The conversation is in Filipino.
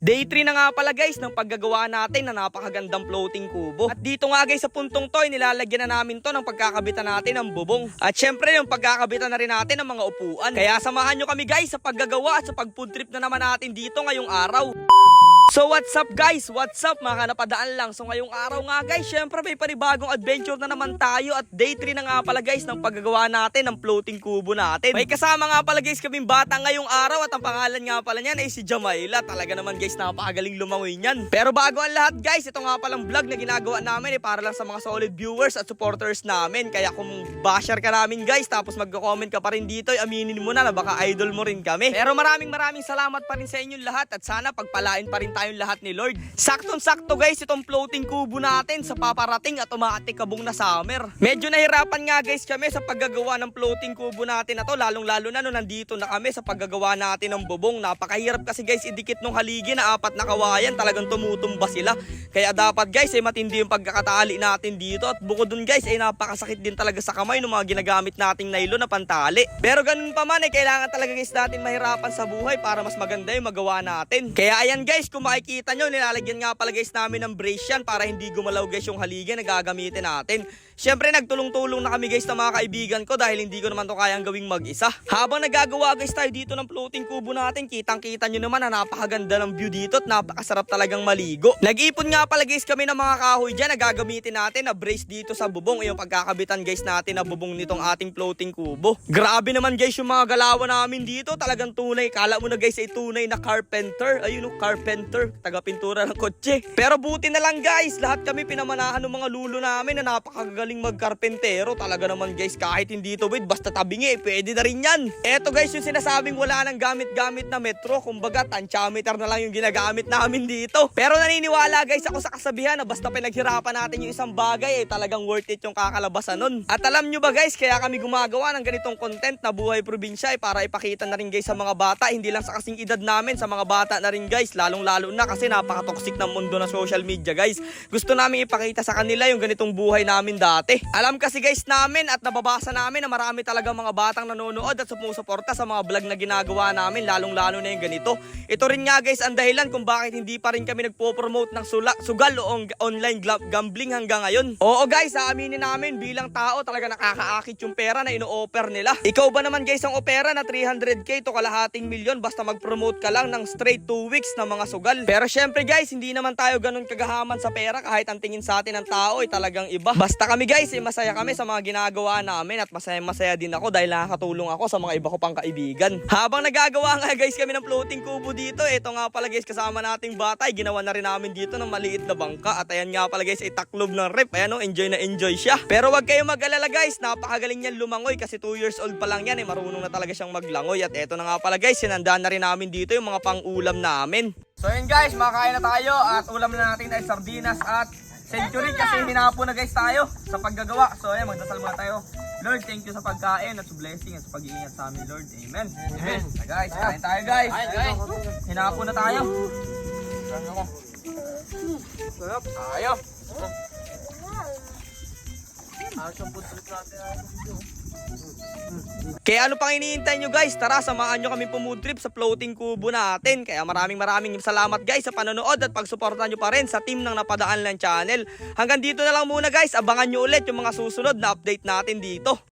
Day 3 na nga pala guys ng paggagawa natin na napakagandang floating kubo. At dito nga guys sa puntong to, nilalagyan na namin to ng pagkakabitan natin ng bubong. At syempre yung pagkakabitan na rin natin ng mga upuan. Kaya samahan nyo kami guys sa paggagawa at sa pag-food trip na naman natin dito ngayong araw. So what's up guys? What's up mga napadaan lang? So ngayong araw nga guys, syempre may panibagong adventure na naman tayo at day 3 na nga pala guys ng paggagawa natin ng floating kubo natin. May kasama nga pala guys kaming bata ngayong araw at ang pangalan nga pala niyan ay si Jamaila. Talaga naman guys, napakagaling lumangoy niyan. Pero bago ang lahat guys, ito nga palang vlog na ginagawa namin eh para lang sa mga solid viewers at supporters namin. Kaya kung basher ka namin guys, tapos magko-comment ka pa rin dito, aminin mo na na baka idol mo rin kami. Pero maraming maraming salamat pa rin sa inyong lahat at sana pagpalain pa rin tayong lahat ni Lord. Saktong-sakto guys itong floating kubo natin sa paparating at umaatikabong na summer. Medyo nahirapan nga guys kami sa paggagawa ng floating kubo natin na to, lalong-lalo na no nandito na kami sa paggagawa natin ng bubong. Napakahirap kasi guys idikit nung haligi na apat na kawayan, talagang tumutumba sila. Kaya dapat guys ay matindi yung pagkakatali natin dito at bukod dun guys ay napakasakit din talaga sa kamay ng mga ginagamit nating nylon na pantali. Pero ganun pa man ay kailangan talaga guys natin mahirapan sa buhay para mas maganda yung magawa natin. Kaya ayan guys, kung makikita nyo, nilalagyan nga pala guys namin ng brace yan para hindi gumalaw guys yung haligi na gagamitin natin. Siyempre nagtulong-tulong na kami guys ng mga kaibigan ko dahil hindi ko naman to kayang gawing mag-isa. Habang nagagawa guys tayo dito ng floating kubo natin, kitang-kita nyo naman na napakaganda ng view dito at napakasarap talagang maligo. Nag-ipon nga pala guys kami ng mga kahoy dyan na gagamitin natin na brace dito sa bubong. Yung pagkakabitan guys natin na bubong nitong ating floating kubo. Grabe naman guys yung mga galawan namin dito. Talagang tunay. Kala mo na guys ay tunay na carpenter. Ayun o, carpenter. Taga-pintura ng kotse. Pero buti na lang guys. Lahat kami pinamanahan ng mga lulo namin na napakagaling magkarpentero. Talaga naman guys kahit hindi with basta tabingi. Pwede na rin yan. Eto guys yung sinasabing wala nang gamit-gamit na metro. Kumbaga tansyameter na lang yung ginagamit namin dito. Pero naniniwala guys ako sa kasabihan na basta pinaghirapan natin yung isang bagay ay talagang worth it yung kakalabasan nun. At alam nyo ba guys kaya kami gumagawa ng ganitong content na buhay probinsya ay para ipakita na rin guys sa mga bata. Hindi lang sa kasing edad namin sa mga bata na rin guys. Lalong lalo na kasi napaka-toxic ng mundo na social media guys. Gusto namin ipakita sa kanila yung ganitong buhay namin dati. Alam kasi guys namin at nababasa namin na marami talaga mga batang nanonood at sumusuporta sa mga vlog na ginagawa namin lalong lalo na yung ganito. Ito rin nga guys ang dahilan kung bakit hindi pa rin kami nagpo-promote ng sula, sugal o on- online gambling hanggang ngayon. Oo guys, aaminin namin bilang tao talaga nakakaakit yung pera na ino-offer nila. Ikaw ba naman guys ang opera na 300k to kalahating milyon basta mag-promote ka lang ng straight 2 weeks na mga sugal. Pero syempre guys, hindi naman tayo ganun kagahaman sa pera kahit ang tingin sa atin ng tao ay talagang iba. Basta kami guys, ay masaya kami sa mga ginagawa namin at masaya masaya din ako dahil nakakatulong ako sa mga iba ko pang kaibigan. Habang nagagawa nga guys kami ng floating kubo dito, ito nga pala guys kasama nating bata, ay ginawa na rin namin dito ng maliit na bangka at ayan nga pala guys ay taklob ng rep. Ayan o, enjoy na enjoy siya. Pero wag kayong mag-alala guys, napakagaling niyan lumangoy kasi 2 years old pa lang yan, eh, marunong na talaga siyang maglangoy at eto na nga pala guys, sinandaan na rin namin dito yung mga pang-ulam namin. So yun guys, makakain na tayo at ulam na natin ay sardinas at century kasi hinapo na guys tayo sa paggagawa. So ayan, magdasal muna tayo. Lord, thank you sa pagkain at sa blessing at sa pag-iingat sa amin, Lord. Amen. Amen. So guys, kain tayo guys. Hinapo na tayo. Sarap. Tayo. Kaya ano pang iniintay nyo guys? Tara, samahan nyo kami pumood trip sa floating kubo natin. Kaya maraming maraming salamat guys sa panonood at pagsuporta nyo pa rin sa team ng Napadaan Lang Channel. Hanggang dito na lang muna guys. Abangan nyo ulit yung mga susunod na update natin dito.